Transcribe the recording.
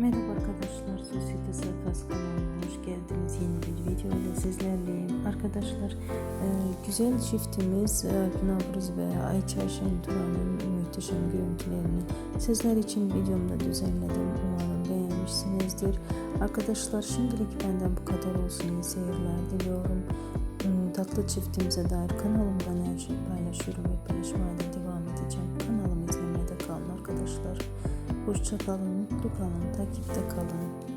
Merhaba arkadaşlar, Sosyete Sakaz kanalına hoş geldiniz. Yeni bir video ile sizlerleyim. Arkadaşlar, e, güzel çiftimiz Alp Navruz ve Ayça Şenturan'ın muhteşem görüntülerini sizler için videomda düzenledim. Umarım beğenmişsinizdir. Arkadaşlar şimdilik benden bu kadar olsun. İyi seyirler diliyorum. Hmm, Tatlı çiftimize dair kanalımdan her şeyi paylaşıyorum ve paylaşmaya Kanalımı izlemeye de kalın arkadaşlar. Hoşça kalın, mutlu kalın, takipte kalın.